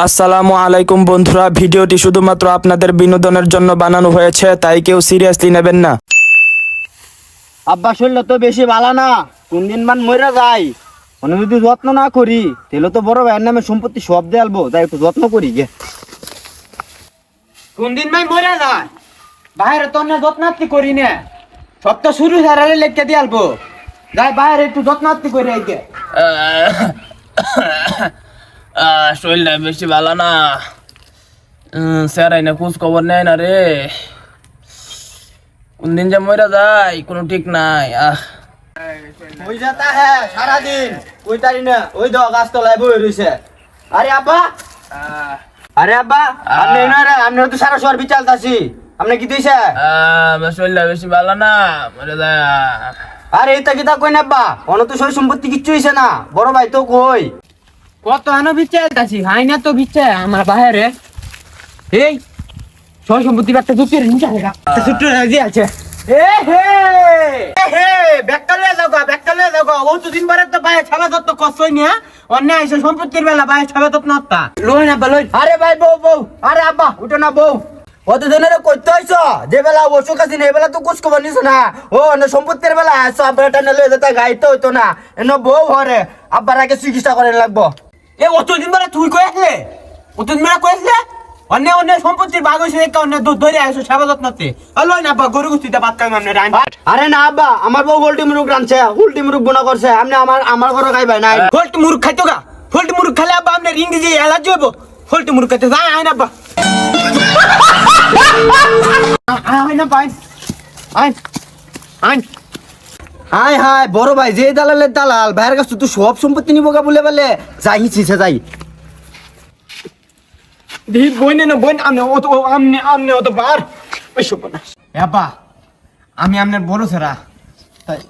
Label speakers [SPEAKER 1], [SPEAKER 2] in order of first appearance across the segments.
[SPEAKER 1] আসসালামু আলাইকুম বন্ধুরা ভিডিওটি শুধুমাত্র আপনাদের বিনোদনের জন্য বানানো হয়েছে তাই কেউ সিরিয়াসলি নেবেন না।
[SPEAKER 2] আব্বা শরীর তো বেশি ভালো না। কোন দিন মান মরে যাই। মানে যদি যত্ন না করি তাহলে তো বড় ভাইয়ের নামে সম্পত্তি সব দিয়ে আলবো। তাই একটু যত্ন করি গে। কোন দিন মাই মরে যায় বাইরে তো না যত্নাত্তি করি না। সব তো শুরু হারালে লেখকে দিয়ে আলবো। যাই বাইরে একটু যত্নাত্তি করি আইকে
[SPEAKER 3] শরীরটা বেশি ভালো না। স্যার আইনা খোঁজ খবর নেয় না রে। কোন দিন যে মরে যায় কোনো ঠিক নাই আহ।
[SPEAKER 2] ওই যাতা হ্যাঁ সারাদিন ওই তারি না ওই দাও গাছ তলায় বই রইছে। আরে আব্বা! আরে আব্বা আপনি না রে আপনার তো সারা শহর বিচাল আছি আপনি কি দিছে?
[SPEAKER 3] শরীরটা বেশি ভালো না মরে যায়
[SPEAKER 2] আরে এটা কিতা কই না আব্বা? অন তো সই সম্পত্তি কিচ্ছু হইছে না। বড় ভাই তো কই?
[SPEAKER 4] কত আনো বিচারতাছি হাই না তো বিচার, আমার বাইরে এই, সয় সম্পত্তি নিচে
[SPEAKER 2] ছোট্ট রাজি আছে। এ হে হে তো তো সম্পত্তির বেলা না ভাই আব্বা, উঠো না হইছ? যে বেলা না তো কুছ খবর নিছ না? ও, অন্য সম্পত্তির বেলা গাইতে হইতো না। বউ হরে, আব্বার আগে চিকিৎসা করে লাগবো। এ অতদিন বেলা তুই আসলে? অতদিন বেলা আসলে? অন্য অন্য সম্পত্তির ভাগ হইছে একটা অন্য ধরে আইসো সেবা যত্নতে। আলো না আব্বা গরু গুস্তিতে ভাত খাই মানে রান আরে না আব্বা আমার বউ উল্টি মুরুগ রানছে উল্টি মুরুগ বোনা করছে আপনি আমার আমার ঘরে খাইবাই নাই। ফল্টি মুরুগ খাইতো গা? ফল্টি মুরুগ খালে আব্বা আপনি রিং দিয়ে এলার্জি হইব। ফল্টি মুরুগ খাইতে যাই আইন আব্বা। আইন আব্বা আইন আইন আইন হায় বড় ভাই যে দালালের দালাল ভাইয়ের কাছে তুই সব সম্পত্তি নিবো গা বলে বলে। যাই ছিছে যাই।
[SPEAKER 4] দি বই না বই আমনে অত আমনে আমনে অত বার। ওই সব না
[SPEAKER 2] আব্বা আমি আপনার বড় সেরা তাই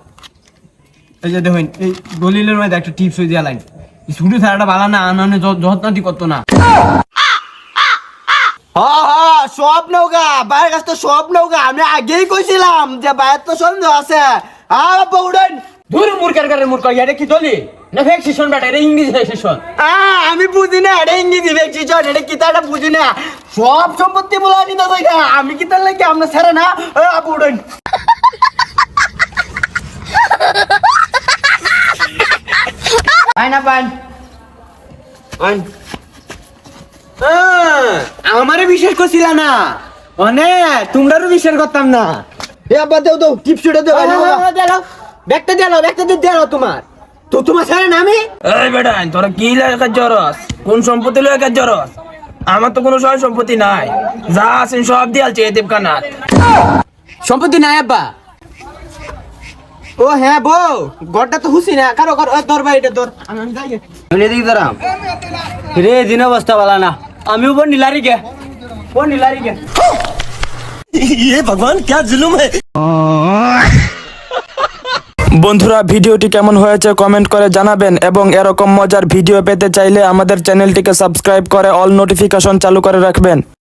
[SPEAKER 2] এই যে দেখুন এই দলিলের মধ্যে একটা টিপস হয়ে দিয়া লাইন শুধু সারাটা ভালো না আনানে যত্নাতি করতো না। সব নৌকা বাইরের কাছ তো সব নৌকা। আমি আগেই কইছিলাম যে বাইরের তো সন্দেহ আছে। আব্বা উড়েন
[SPEAKER 4] দূর মুরকার কারে মুরকা এটা কি দলি? না ফেক বেটা এটা
[SPEAKER 2] আমি বুঝি না এটা ইংরেজি দেখছি চল এটা কি এটা বুঝি না। সব সম্পত্তি বলা আমি কি তার লাগে আপনার ছেড়ে না? উড়েন আইনা আইন আমারে বিশ্বাস করছিল না। মানে তোমরারও বিশ্বাস করতাম না। এ আব্বা দেও দেও টিপসটা দেও দেও ব্যাগটা দেও। ব্যাগটা দিয়ে দেও তোমার। তো তোমার ছেড়ে না আমি?
[SPEAKER 3] এই বেটা তোরা কি লেখা জরস কোন সম্পত্তি জরস আমার তো কোনো সয় সম্পত্তি নাই। যা আছেন সব এদেব কানাত
[SPEAKER 4] সম্পত্তি নাই আব্বা।
[SPEAKER 2] ও হ্যাঁ বউ গড়টা তো হুসি না। কারও কারও ভাই এটা আমি যাই দাঁড়াম রে দিন অবস্থা বলা না। আমি উপর নিলারি গে। ও নিলারি গে।
[SPEAKER 1] বন্ধুরা, ভিডিওটি কেমন হয়েছে কমেন্ট করে জানাবেন এবং এরকম মজার ভিডিও পেতে চাইলে আমাদের চ্যানেলটিকে সাবস্ক্রাইব করে অল নোটিফিকেশন চালু করে রাখবেন।